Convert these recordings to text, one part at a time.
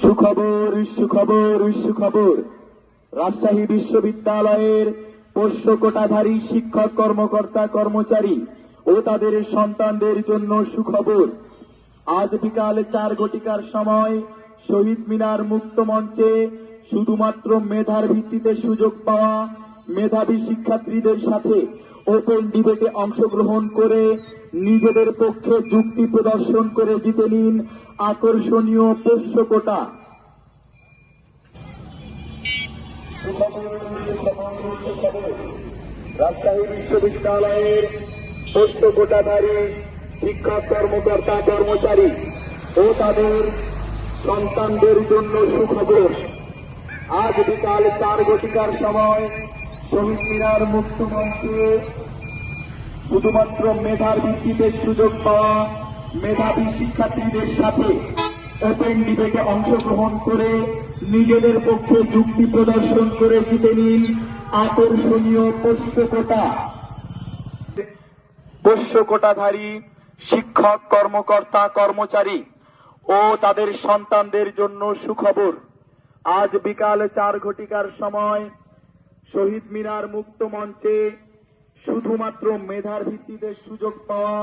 সুখবর সুখবর সুখবর। রাজশাহী বিশ্ববিদ্যালয়ের পোষ্য কোটাধারী শিক্ষক, কর্মকর্তা, কর্মচারী ও তাদের সন্তানদের জন্য সুখবর। আজ বিকাল চার ঘটিকার সময় শহীদ মিনার মুক্ত মঞ্চে শুধুমাত্র মেধার ভিত্তিতে সুযোগ পাওয়া মেধাবী শিক্ষার্থীদের সাথে ওপেন ডিবেটে অংশগ্রহণ করে নিজেদের পক্ষে যুক্তি প্রদর্শন করে জিতে নিন আকর্ষণীয় পোষ্য কোটা রাজশাহী বিশ্ববিদ্যালয়ের পোষ্য কোটাধারী শিক্ষক কর্মকর্তা কর্মচারী ও তাদের সন্তানদের জন্য সুখবর। আজ বিকাল চার ঘটিকার সময় শহীদ মিনার মুক্ত মঞ্চে শুধুমাত্র মেধার ভিত্তিতে সুযোগ পাওয়া মেধাবী শিক্ষার্থীদের সাথে ওপেন ডিবেটে অংশগ্রহণ করে নিজেদের পক্ষে যুক্তি প্রদর্শন করে জিতে নিন আকর্ষণীয় পোষ্য কোটা পোষ্য কোটাধারী শিক্ষক, কর্মকর্তা, কর্মচারী ও তাদের সন্তানদের জন্য সুখবর। আজ বিকাল চার ঘটিকার সময় শহীদ মিনার মুক্ত মঞ্চে শুধুমাত্র মেধার ভিত্তিতে সুযোগ পাওয়া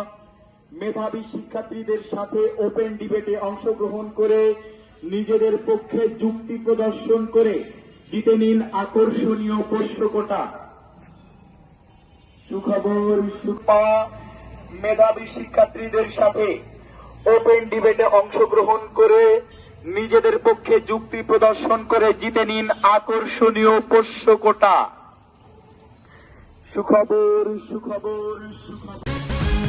মেধাবী শিক্ষার্থীদের সাথে ওপেন ডিবেটে অংশগ্রহণ করে নিজেদের পক্ষে যুক্তি প্রদর্শন করে জিতে নিন আকর্ষণীয় পোষ্য কোটা সুখবর সুখ পাওয়া মেধাবী শিক্ষার্থীদের সাথে ওপেন ডিবেটে অংশগ্রহণ করে নিজেদের পক্ষে যুক্তি প্রদর্শন করে জিতে নিন আকর্ষণীয় পোষ্য কোটা সুখবর সুখবর সুখবর।